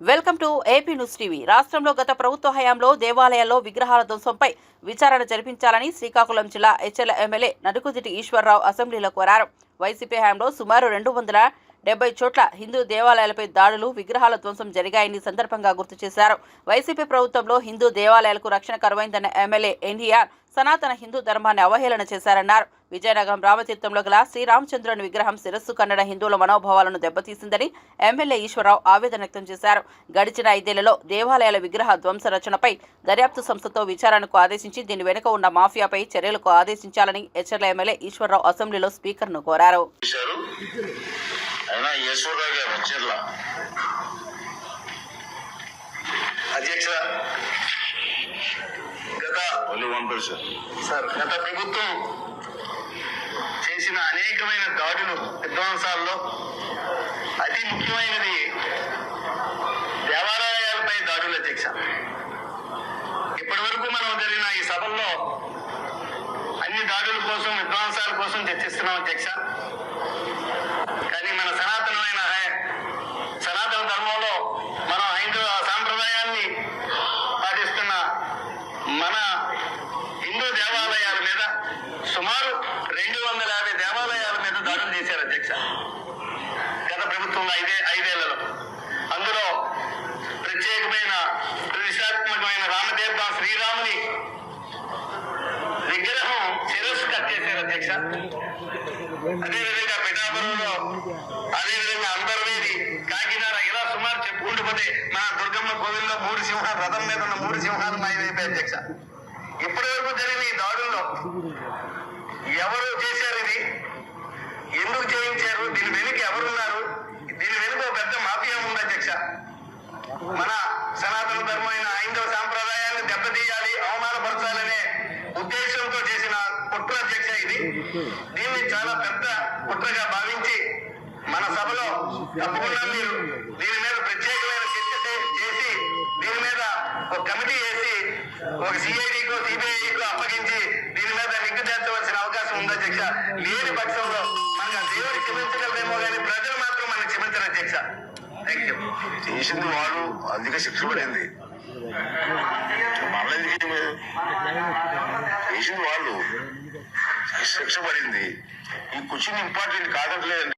Welcome to AP news TV. రాష్ట్రంలో గత ప్రభుత్వ హయాంలో దేవాలయాల్లో విగ్రహాల ధ్వంసంపై విచారణ జరిపించాలని శ్రీకాకుళం జిల్లా హెచ్ఎల్ ఎమ్మెల్యే నడుకుదిటి ఈశ్వరరావు అసెంబ్లీలో కోరారు. వైసీపీ హయాంలో సుమారు రెండు వందల డెబ్బై చోట్ల హిందూ దేవాలయాలపై దాడులు విగ్రహాల ధ్వంసం జరిగాయని సందర్భంగా గుర్తు చేశారు. వైసీపీ ప్రభుత్వంలో హిందూ దేవాలయాలకు రక్షణ కరువైందన్న ఎమ్మెల్యే ఎన్టీఆర్ సనాతన హిందూ ధర్మాన్ని అవహేళన చేశారన్నారు. విజయనగరం రామతీర్థంలో గల శ్రీరామచంద్రుని విగ్రహం శిరస్సు కన్నడ హిందువుల మనోభావాలను దెబ్బతీసిందని ఎమ్మెల్యే ఈశ్వరరావు ఆవేదన వ్యక్తం చేశారు. గడిచిన ఐదేళ్ళలో దేవాలయాల విగ్రహ ధ్వంస రచనపై దర్యాప్తు సంస్థతో విచారణకు ఆదేశించి దీని వెనుక ఉన్న మాఫియాపై చర్యలకు ఆదేశించాలని హెచ్చర్ల ఎమ్మెల్యే ఈశ్వరరావు అసెంబ్లీలో స్పీకర్ను కోరారు. అయినా ఈశ్వరరావు గారు వచ్చేట్లా. అధ్యక్ష గత సార్. గత ప్రభుత్వం చేసిన అనేకమైన దాడులు విధ్వంసాల్లో అతి ముఖ్యమైనది దేవాలయాలపై దాడులు అధ్యక్ష. ఇప్పటి వరకు మనం జరిగిన ఈ సభల్లో అన్ని దాడుల కోసం విధ్వంసాల కోసం చర్చిస్తున్నాం అధ్యక్ష కానీ మన సనాతనమైన హై- సనాతన ధర్మంలో మనం హైందవ సాంప్రదాయాన్ని పాటిస్తున్న మన హిందూ దేవాలయాల మీద సుమారు రెండు వందల యాభై దేవాలయాల మీద దాడులు చేశారు అధ్యక్ష. గత ప్రభుత్వంలో ఐదే ఐదేళ్ళలో. అందులో ప్రత్యేకమైన ప్రతిష్టాత్మకమైన రామదేవ శ్రీరాముని విగ్రహం శిరస్సు కట్టేశారు అధ్యక్ష. అదేవిధంగా పిఠాపురంలో అదేవిధంగా అంతర్వేది కాకినాడ ఇలా సుమారు చెప్పుకుంటూ పోతే మన దుర్గమ్మ కోవిల్లో మూడు సింహాలు రథం మీద ఉన్న మూడు సింహాలు మాయమైపోయాయి అధ్యక్ష. ఇప్పటి వరకు జరిగిన ఈ ఎవరు చేశారు ఇది? ఎందుకు చేయించారు? దీని వెనుక ఎవరున్నారు? దీని వెనుక పెద్ద మాఫియా ఉంది అధ్యక్ష మన సనాతన ధర్మమైన హైందవ సాంప్రదాయాన్ని దెబ్బతీయాలి అవమానపరచాలనే ఉద్దేశంతో చేసిన కుట్ర అధ్యక్ష ఇది. దీన్ని చాలా పెద్ద కుట్రగా భావించి మన సభలో తప్పకుండా మీరు దీని మీద ప్రత్యేకమైన చర్చ చేసి దీని మీద ఒక కమిటీ వేసి ఒక సిఐడికో సిబిఐకో అప్పగించి దీని మీద నిగ్గు చేర్చవలసిన అవకాశం ఉంది అధ్యక్ష లేని పక్షంలో మనకు దేవుడు క్షమించగలమేమో కానీ ప్రజలు మాత్రం మనం క్షమించిన అధ్యక్ష చేసింది వాడు అందుకే శిక్ష పడింది. మళ్ళీ చేసింది వాళ్ళు. శిక్ష పడింది. ఈ క్వశ్చన్ ఇంపార్టెంట్ కాదంటలేదు